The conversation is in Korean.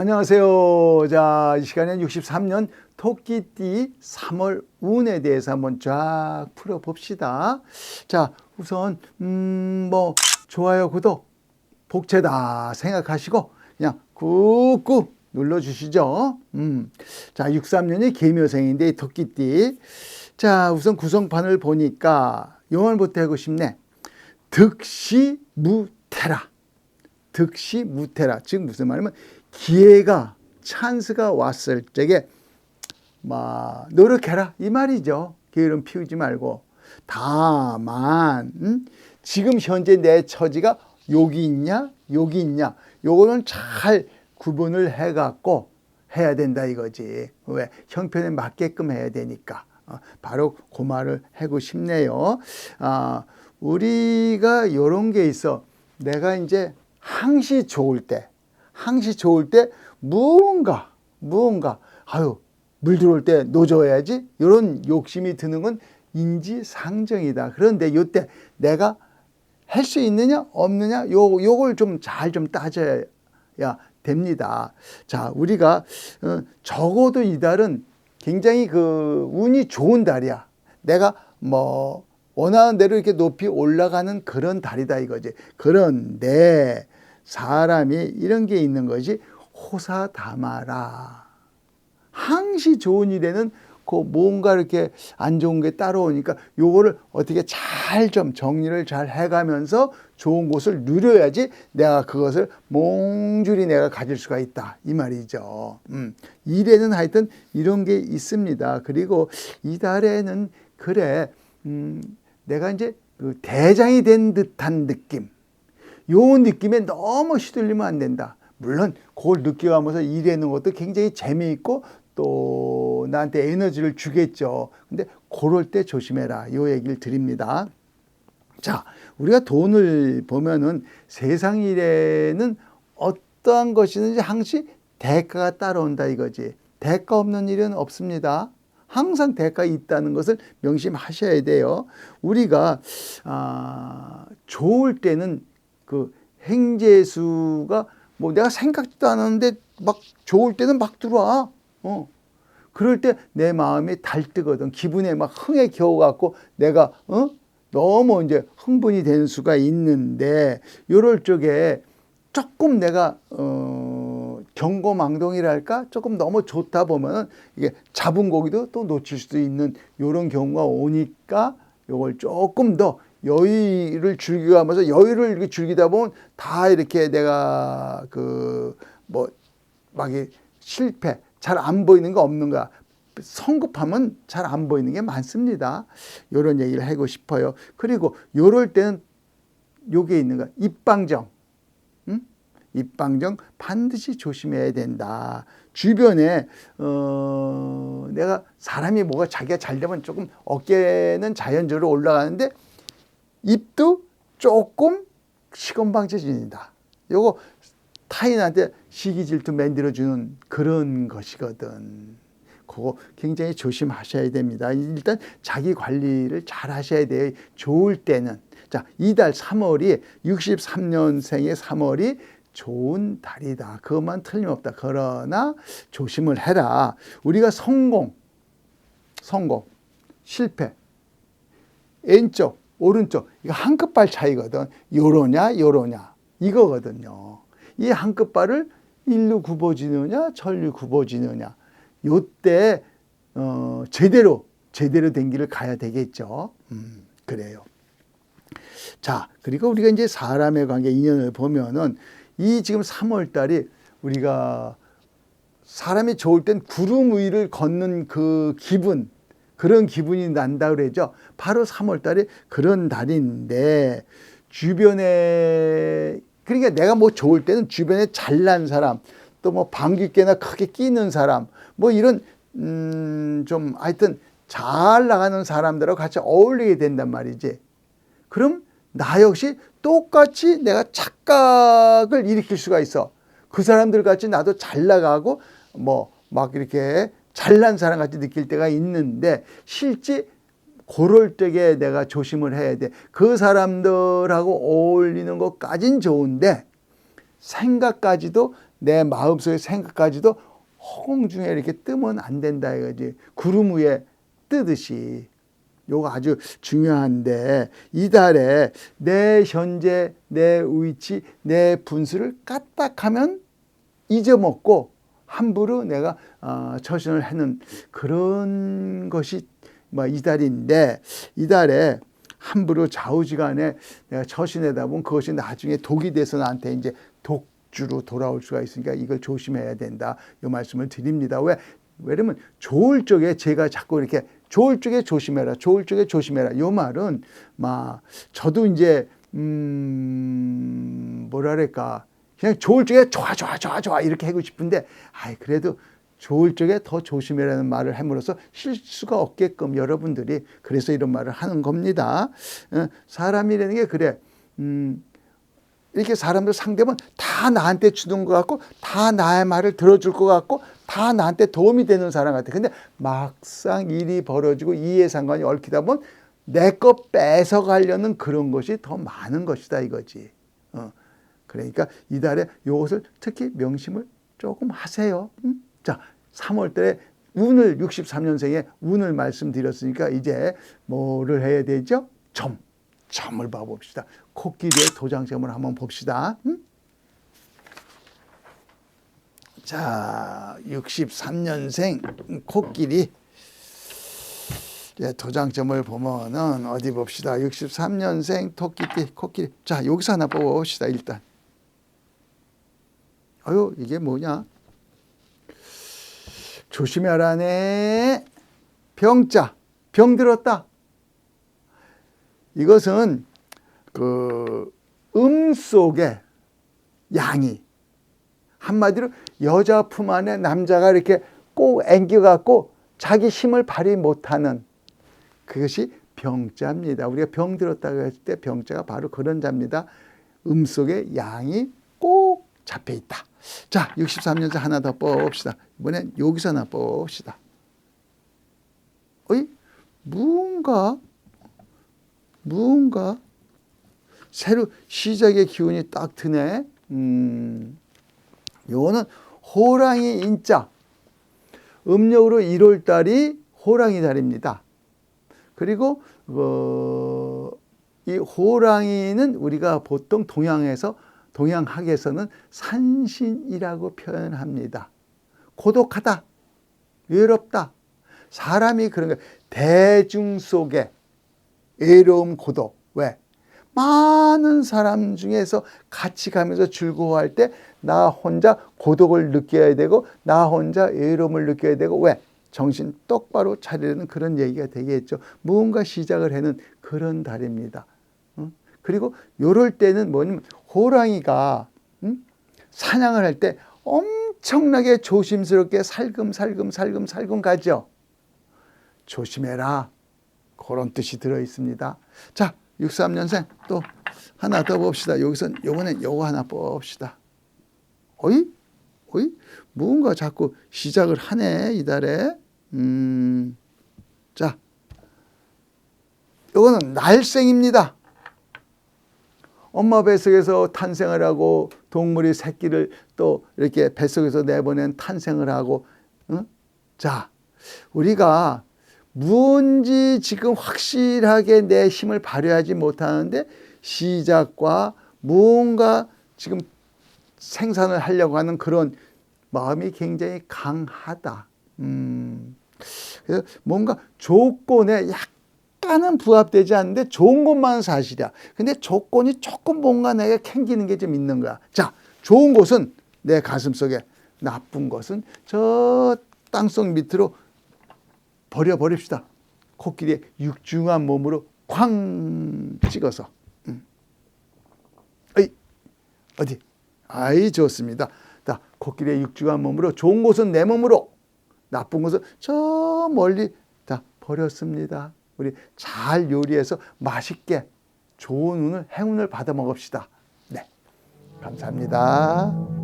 안녕하세요. 자, 이 시간엔 63년 토끼띠 3월 운에 대해서 한번 쫙 풀어봅시다. 자, 우선, 음, 뭐, 좋아요, 구독, 복채다 생각하시고, 그냥 꾹꾹 눌러주시죠. 음. 자, 63년이 개묘생인데, 이 토끼띠. 자, 우선 구성판을 보니까, 용언부터 하고 싶네. 득시무태라. 득시무태라. 즉 무슨 말이냐면 기회가 찬스가 왔을 적에 막 노력해라 이 말이죠. 게으름 피우지 말고 다만 음? 지금 현재 내 처지가 여기 있냐 여기 있냐 요거는 잘 구분을 해갖고 해야 된다 이거지. 왜 형편에 맞게끔 해야 되니까. 어, 바로 그 말을 하고 싶네요. 아, 우리가 요런 게 있어. 내가 이제 항시 좋을 때, 항시 좋을 때 무언가, 무언가, 아유, 물 들어올 때 노져야지. 이런 욕심이 드는 건 인지상정이다. 그런데 요때 내가 할 수 있느냐, 없느냐, 요, 요걸 좀 잘 좀 따져야 됩니다. 자, 우리가, 어, 적어도 이달은 굉장히 그 운이 좋은 달이야. 내가 뭐, 원하는 대로 이렇게 높이 올라가는 그런 달이다 이거지. 그런데 사람이 이런 게 있는 것이 호사다마라. 항시 좋은 일에는 그 뭔가 이렇게 안 좋은 게 따라오니까 요거를 어떻게 잘 좀 정리를 잘 해가면서 좋은 곳을 누려야지 내가 그것을 몽줄이 내가 가질 수가 있다 이 말이죠. 음, 일에는 하여튼 이런 게 있습니다. 그리고 이 달에는 그래 음, 내가 이제 그 대장이 된 듯한 느낌. 요 느낌에 너무 휘둘리면 안 된다. 물론 그걸 느껴가면서 일하는 것도 굉장히 재미있고 또 나한테 에너지를 주겠죠. 근데 그럴 때 조심해라. 요 얘기를 드립니다. 자, 우리가 돈을 보면은 세상 일에는 어떠한 것이든지 항시 대가가 따라온다 이거지. 대가 없는 일은 없습니다. 항상 대가 있다는 것을 명심하셔야 돼요. 우리가 아, 좋을 때는 그 행재수가 뭐 내가 생각지도 않았는데 막 좋을 때는 막 들어와. 어. 그럴 때 내 마음이 달뜨거든. 기분에 막 흥에 겨워갖고 내가 어? 너무 이제 흥분이 되는 수가 있는데 요럴 적에 조금 내가 어 경고망동이랄까 조금 너무 좋다 보면은 이게 잡은 고기도 또 놓칠 수도 있는 요런 경우가 오니까 요걸 조금 더 여유를 즐기면서 여유를 이렇게 즐기다 보면 다 이렇게 내가 그 뭐 막 실패 잘 안 보이는 거 없는가 성급하면 잘 안 보이는 게 많습니다. 요런 얘기를 하고 싶어요. 그리고 요럴 때는 요게 있는 거 입방정 음? 입방정 반드시 조심해야 된다. 주변에 어 내가 사람이 뭐가 자기가 잘 되면 조금 어깨는 자연적으로 올라가는데 입도 조금 시건방져진다. 요거 타인한테 시기 질투 만들어 주는 그런 것이거든. 그거 굉장히 조심하셔야 됩니다. 일단 자기 관리를 잘 하셔야 돼요. 좋을 때는. 자, 이달 3월이 63년생의 3월이 좋은 달이다. 그것만 틀림없다. 그러나 조심을 해라. 우리가 성공, 성공, 실패, 왼쪽, 오른쪽 이거 한 끗발 차이거든. 요러냐 요러냐 이거거든요. 이 한 끗발을 일로 굽어지느냐 절로 굽어지느냐 요때 어, 제대로 제대로 된 길을 가야 되겠죠. 음, 그래요. 자 그리고 우리가 이제 사람의 관계 인연을 보면은 이 지금 3월 달이 우리가 사람이 좋을 땐 구름 위를 걷는 그 기분 그런 기분이 난다 그러죠. 바로 3월 달에 그런 달인데 주변에 그러니까 내가 뭐 좋을 때는 주변에 잘난 사람 또 뭐 방귀 뀌나 크게 끼는 사람 뭐 이런 음좀 하여튼 잘 나가는 사람들하고 같이 어울리게 된단 말이지. 그럼 나 역시 똑같이 내가 착각을 일으킬 수가 있어. 그 사람들 같이 나도 잘 나가고 뭐 막 이렇게 잘난 사람 같이 느낄 때가 있는데 실제 그럴 때에 내가 조심을 해야 돼. 그 사람들하고 어울리는 것까진 좋은데 생각까지도 내 마음속의 생각까지도 허공 중에 이렇게 뜨면 안 된다 이거지. 구름 위에 뜨듯이. 요거 아주 중요한데 이달에 내 현재 내 위치 내 분수를 까딱하면 잊어먹고 함부로 내가 어, 처신을 하는 그런 것이 뭐 이달인데 이달에 함부로 좌우지간에 내가 처신하다 보면 그것이 나중에 독이 돼서 나한테 이제 독주로 돌아올 수가 있으니까 이걸 조심해야 된다. 이 말씀을 드립니다. 왜? 왜냐면 좋을 적에 제가 자꾸 이렇게 좋을 적에 조심해라. 좋을 적에 조심해라. 이 말은 막 저도 이제 음 뭐랄까 그냥 좋을 적에 좋아 좋아 좋아 좋아 이렇게 하고 싶은데 아이 그래도 좋을 적에 더 조심해라는 말을 함으로써 실수가 없게끔 여러분들이 그래서 이런 말을 하는 겁니다. 어, 사람이라는 게 그래. 음, 이렇게 사람들 상대면 다 나한테 주는 것 같고 다 나의 말을 들어줄 것 같고 다 나한테 도움이 되는 사람 같아. 근데 막상 일이 벌어지고 이해상관이 얽히다 보면 내 거 뺏어가려는 그런 것이 더 많은 것이다 이거지. 어. 그러니까 이달에 이것을 특히 명심을 조금 하세요. 음? 자, 3월 달에 운을 63년생의 운을 말씀드렸으니까 이제 뭐를 해야 되죠? 점. 점을 봐 봅시다. 코끼리의 도장점을 한번 봅시다. 음? 자, 63년생 코끼리 도장점을 보면은 어디 봅시다. 63년생 토끼띠 코끼리. 자, 여기서 하나 뽑아봅시다. 일단. 아유, 이게 뭐냐? 조심해라네. 병자. 병 들었다. 이것은 그 음 속에 양이 한마디로 여자 품 안에 남자가 이렇게 꼭 앵겨갖고 자기 힘을 발휘 못하는 그것이 병자입니다. 우리가 병 들었다고 했을 때 병자가 바로 그런 자입니다. 음 속에 양이 꼭 잡혀 있다. 자, 63년생 하나 더 뽑읍시다. 이번엔 여기서 하나 뽑읍시다. 어이? 뭔가, 뭔가, 새로 시작의 기운이 딱 드네. 음, 요거는 호랑이 인자. 음력으로 1월 달이 호랑이 달입니다. 그리고, 어, 이 호랑이는 우리가 보통 동양에서 동양학에서는 산신이라고 표현합니다. 고독하다, 외롭다. 사람이 그런 거 대중 속에 외로움, 고독. 왜? 많은 사람 중에서 같이 가면서 즐거워할 때 나 혼자 고독을 느껴야 되고 나 혼자 외로움을 느껴야 되고 왜? 정신 똑바로 차리는 그런 얘기가 되겠죠. 무언가 시작을 하는 그런 달입니다. 그리고 요럴 때는 뭐냐면 호랑이가 음? 사냥을 할 때 엄청나게 조심스럽게 살금살금 살금 살금 가죠. 조심해라. 그런 뜻이 들어 있습니다. 자, 63년생 또 하나 더 봅시다. 여기서 요번엔 요거 하나 뽑읍시다. 어이? 어이? 뭔가 자꾸 시작을 하네, 이달에. 음. 자. 요거는 날생입니다. 엄마 뱃속에서 탄생을 하고 동물이 새끼를 또 이렇게 뱃속에서 내보낸 탄생을 하고 응? 자 우리가 무언지 지금 확실하게 내 힘을 발휘하지 못하는데 시작과 무언가 지금 생산을 하려고 하는 그런 마음이 굉장히 강하다. 음. 그래서 뭔가 조건에 약 약간은 부합되지 않는데 좋은 것만 사실이야. 근데 조건이 조금 뭔가 내가 캥기는 게 좀 있는 거야. 자, 좋은 것은 내 가슴 속에, 나쁜 것은 저 땅속 밑으로 버려버립시다. 코끼리의 육중한 몸으로 쾅 찍어서. 음. 어이, 어디? 아이, 좋습니다. 자, 코끼리의 육중한 몸으로 좋은 것은 내 몸으로, 나쁜 것은 저 멀리 다 버렸습니다. 우리 잘 요리해서 맛있게 좋은 운을 행운을 받아 먹읍시다. 네. 감사합니다.